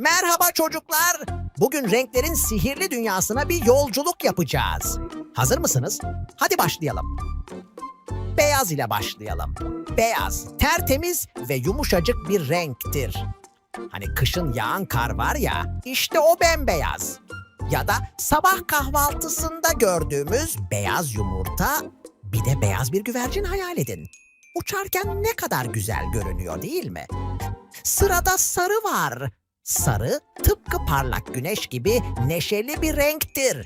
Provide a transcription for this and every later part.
Merhaba çocuklar. Bugün renklerin sihirli dünyasına bir yolculuk yapacağız. Hazır mısınız? Hadi başlayalım. Beyaz ile başlayalım. Beyaz, tertemiz ve yumuşacık bir renktir. Hani kışın yağan kar var ya, işte o bembeyaz. Ya da sabah kahvaltısında gördüğümüz beyaz yumurta, bir de beyaz bir güvercin hayal edin. Uçarken ne kadar güzel görünüyor değil mi? Sırada sarı var. Sarı tıpkı parlak güneş gibi neşeli bir renktir.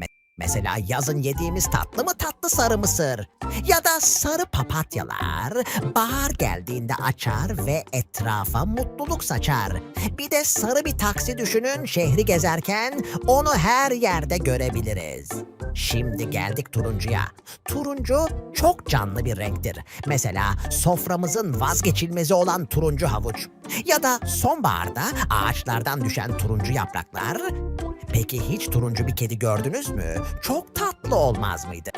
Me- mesela yazın yediğimiz tatlı mı tatlı sarı mısır? Ya da sarı papatyalar bahar geldiğinde açar ve etrafa mutluluk saçar. Bir de sarı bir taksi düşünün şehri gezerken onu her yerde görebiliriz. Şimdi geldik turuncuya. Turuncu çok canlı bir renktir. Mesela soframızın vazgeçilmezi olan turuncu havuç. Ya da sonbaharda ağaçlardan düşen turuncu yapraklar. Peki hiç turuncu bir kedi gördünüz mü? Çok tatlı olmaz mıydı?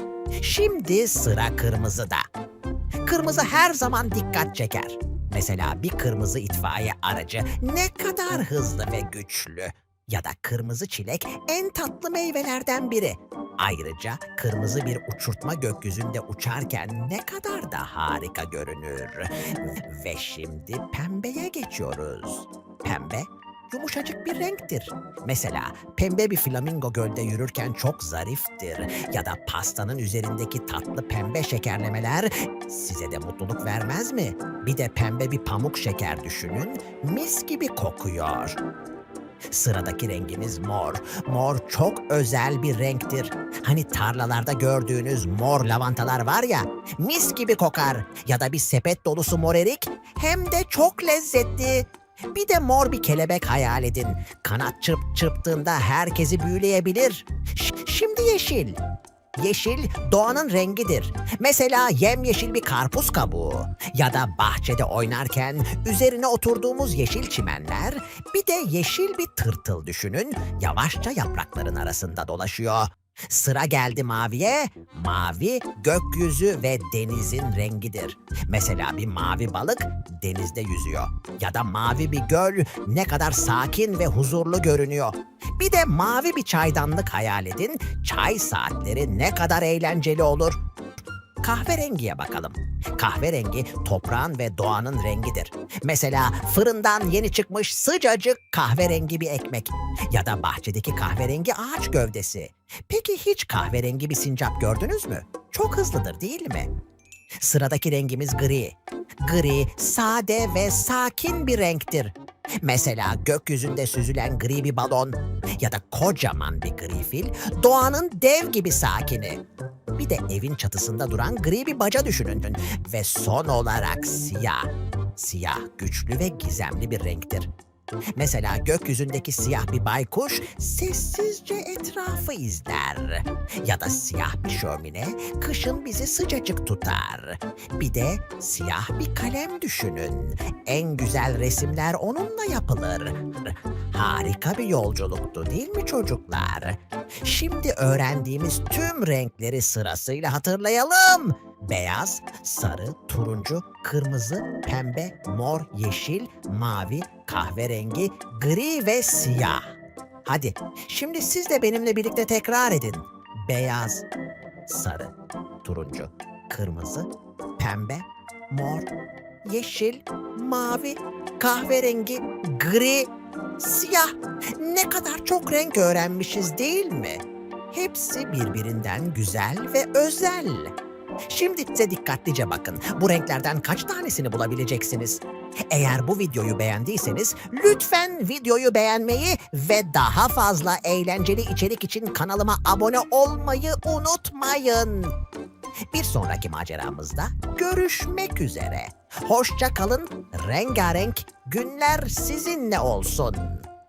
Şimdi sıra kırmızıda. Kırmızı her zaman dikkat çeker. Mesela bir kırmızı itfaiye aracı ne kadar hızlı ve güçlü. Ya da kırmızı çilek en tatlı meyvelerden biri. Ayrıca kırmızı bir uçurtma gökyüzünde uçarken ne kadar da harika görünür. Ve şimdi pembeye geçiyoruz. Pembe yumuşacık bir renktir. Mesela pembe bir flamingo gölde yürürken çok zariftir. Ya da pastanın üzerindeki tatlı pembe şekerlemeler size de mutluluk vermez mi? Bir de pembe bir pamuk şeker düşünün, mis gibi kokuyor. Sıradaki rengimiz mor. Mor çok özel bir renktir. Hani tarlalarda gördüğünüz mor lavantalar var ya, mis gibi kokar. Ya da bir sepet dolusu mor erik, hem de çok lezzetli. Bir de mor bir kelebek hayal edin. Kanat çırp çırptığında herkesi büyüleyebilir. Ş- şimdi yeşil. Yeşil doğanın rengidir. Mesela yemyeşil bir karpuz kabuğu ya da bahçede oynarken üzerine oturduğumuz yeşil çimenler, bir de yeşil bir tırtıl düşünün, yavaşça yaprakların arasında dolaşıyor. Sıra geldi maviye. Mavi gökyüzü ve denizin rengidir. Mesela bir mavi balık denizde yüzüyor. Ya da mavi bir göl ne kadar sakin ve huzurlu görünüyor. Bir de mavi bir çaydanlık hayal edin. Çay saatleri ne kadar eğlenceli olur. Kahverengiye bakalım. Kahverengi toprağın ve doğanın rengidir. Mesela fırından yeni çıkmış sıcacık kahverengi bir ekmek ya da bahçedeki kahverengi ağaç gövdesi. Peki hiç kahverengi bir sincap gördünüz mü? Çok hızlıdır değil mi? Sıradaki rengimiz gri. Gri sade ve sakin bir renktir. Mesela gökyüzünde süzülen gri bir balon ya da kocaman bir gri fil doğanın dev gibi sakini. Bir de evin çatısında duran gri bir baca düşünün. Ve son olarak siyah. Siyah güçlü ve gizemli bir renktir. Mesela gökyüzündeki siyah bir baykuş sessizce etrafı izler. Ya da siyah bir şömine kışın bizi sıcacık tutar. Bir de siyah bir kalem düşünün. En güzel resimler onunla yapılır. Harika bir yolculuktu değil mi çocuklar? Şimdi öğrendiğimiz tüm renkleri sırasıyla hatırlayalım. Beyaz, sarı, turuncu, kırmızı, pembe, mor, yeşil, mavi, kahverengi, gri ve siyah. Hadi şimdi siz de benimle birlikte tekrar edin. Beyaz, sarı, turuncu, kırmızı, pembe, mor, yeşil, mavi, kahverengi, gri, siyah. Ne kadar çok renk öğrenmişiz değil mi? Hepsi birbirinden güzel ve özel. Şimdi size dikkatlice bakın. Bu renklerden kaç tanesini bulabileceksiniz? Eğer bu videoyu beğendiyseniz lütfen videoyu beğenmeyi ve daha fazla eğlenceli içerik için kanalıma abone olmayı unutmayın. Bir sonraki maceramızda görüşmek üzere. Hoşça kalın, rengarenk günler sizinle olsun.